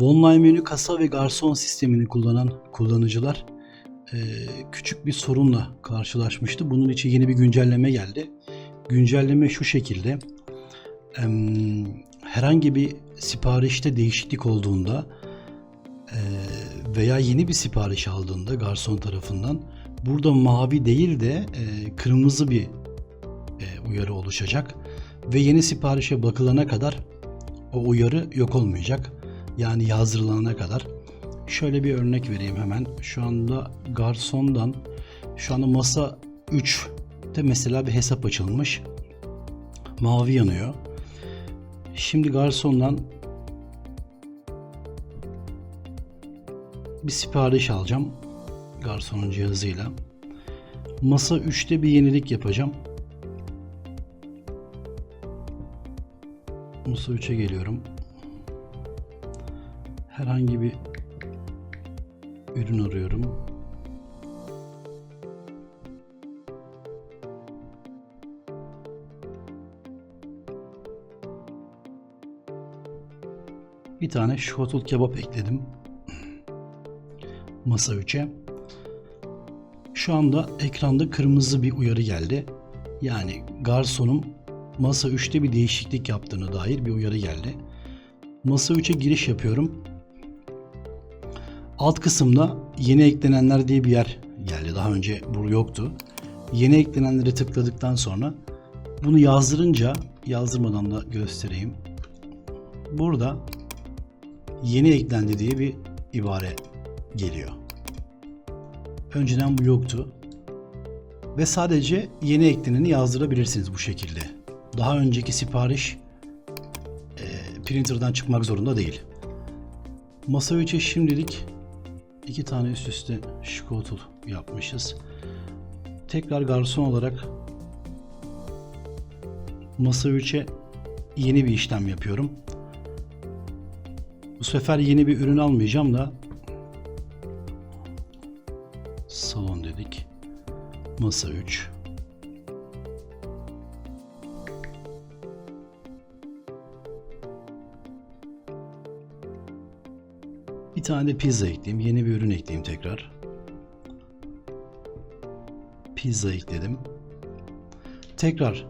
Online menü kasa ve garson sistemini kullanan kullanıcılar e, küçük bir sorunla karşılaşmıştı. Bunun için yeni bir güncelleme geldi. Güncelleme şu şekilde. Herhangi bir siparişte değişiklik olduğunda e, veya yeni bir sipariş aldığında garson tarafından burada mavi değil de e, kırmızı bir uyarı oluşacak ve yeni siparişe bakılana kadar o uyarı yok olmayacak. Yani yazdırılana kadar. Şöyle bir örnek vereyim hemen. Şu anda garsondan şu anda masa 3'te mesela bir hesap açılmış. Mavi yanıyor. Şimdi garsondan bir sipariş alacağım. Garsonun cihazıyla. Masa 3'te bir yenilik yapacağım. Masa 3'e geliyorum. Herhangi bir ürün arıyorum. Bir tane şotul kebap ekledim. Masa 3'e. Şu anda ekranda kırmızı bir uyarı geldi. Yani garsonun masa 3'te bir değişiklik yaptığına dair bir uyarı geldi. Masa 3'e giriş yapıyorum. Alt kısımda yeni eklenenler diye bir yer geldi. Daha önce bu yoktu. Yeni eklenenlere tıkladıktan sonra bunu yazdırınca yazdırmadan da göstereyim. Burada yeni eklendi diye bir ibare geliyor. Önceden bu yoktu. Ve sadece yeni ekleneni yazdırabilirsiniz bu şekilde. Daha önceki sipariş e, printer'dan çıkmak zorunda değil. Masa 3'e şimdilik iki tane üst üste şikotul yapmışız. Tekrar garson olarak masa 3'e yeni bir işlem yapıyorum. Bu sefer yeni bir ürün almayacağım da salon dedik. Masa 3. tane pizza ekleyeyim. Yeni bir ürün ekleyeyim tekrar. Pizza ekledim. Tekrar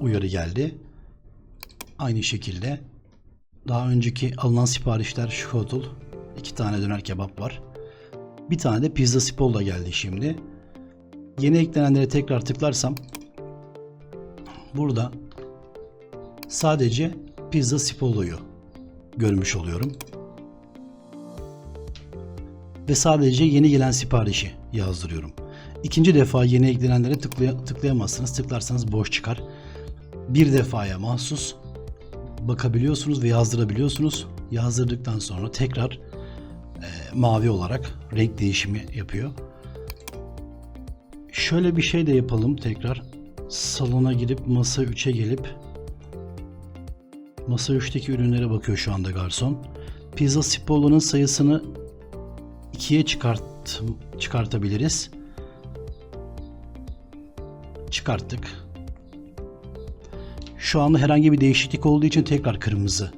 uyarı geldi. Aynı şekilde daha önceki alınan siparişler şkotul. iki tane döner kebap var. Bir tane de pizza spolla geldi şimdi. Yeni eklenenlere tekrar tıklarsam burada sadece pizza spollo'yu görmüş oluyorum. Ve sadece yeni gelen siparişi yazdırıyorum. İkinci defa yeni eklenenlere tıklaya, tıklayamazsınız. Tıklarsanız boş çıkar. Bir defaya mahsus bakabiliyorsunuz ve yazdırabiliyorsunuz. Yazdırdıktan sonra tekrar e, mavi olarak renk değişimi yapıyor. Şöyle bir şey de yapalım tekrar. Salona girip masa 3'e gelip masa 3'teki ürünlere bakıyor şu anda garson. Pizza Spollo'nun sayısını 2'ye çıkart çıkartabiliriz. Çıkarttık. Şu anda herhangi bir değişiklik olduğu için tekrar kırmızı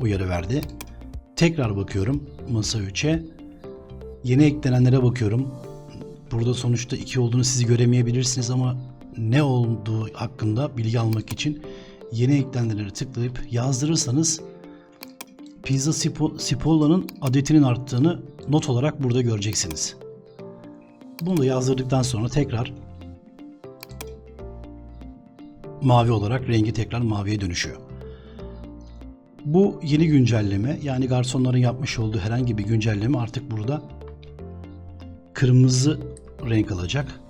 uyarı verdi. Tekrar bakıyorum masa 3'e. Yeni eklenenlere bakıyorum. Burada sonuçta 2 olduğunu siz göremeyebilirsiniz ama ne olduğu hakkında bilgi almak için yeni eklenenlere tıklayıp yazdırırsanız Pizza Sipo- Cipolla'nın adetinin arttığını not olarak burada göreceksiniz. Bunu da yazdırdıktan sonra tekrar mavi olarak rengi tekrar maviye dönüşüyor. Bu yeni güncelleme yani garsonların yapmış olduğu herhangi bir güncelleme artık burada kırmızı renk alacak.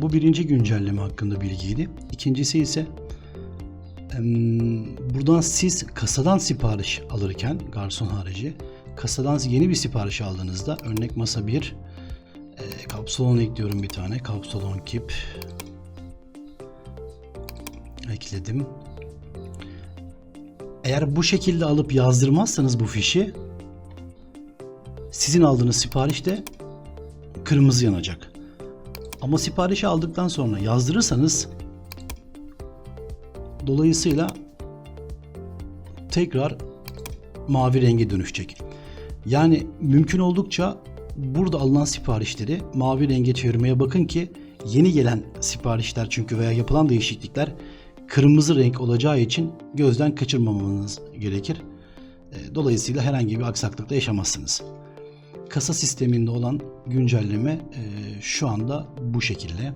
Bu birinci güncelleme hakkında bilgiydi. İkincisi ise buradan siz kasadan sipariş alırken garson harici kasadan yeni bir sipariş aldığınızda örnek masa 1 e, kapsulon ekliyorum bir tane kapsulon kip ekledim. Eğer bu şekilde alıp yazdırmazsanız bu fişi sizin aldığınız sipariş de kırmızı yanacak. Ama siparişi aldıktan sonra yazdırırsanız dolayısıyla tekrar mavi renge dönüşecek. Yani mümkün oldukça burada alınan siparişleri mavi renge çevirmeye bakın ki yeni gelen siparişler çünkü veya yapılan değişiklikler kırmızı renk olacağı için gözden kaçırmamanız gerekir. E, Dolayısıyla herhangi bir aksaklık da yaşamazsınız. Kasa sisteminde olan güncelleme e, şu anda bu şekilde.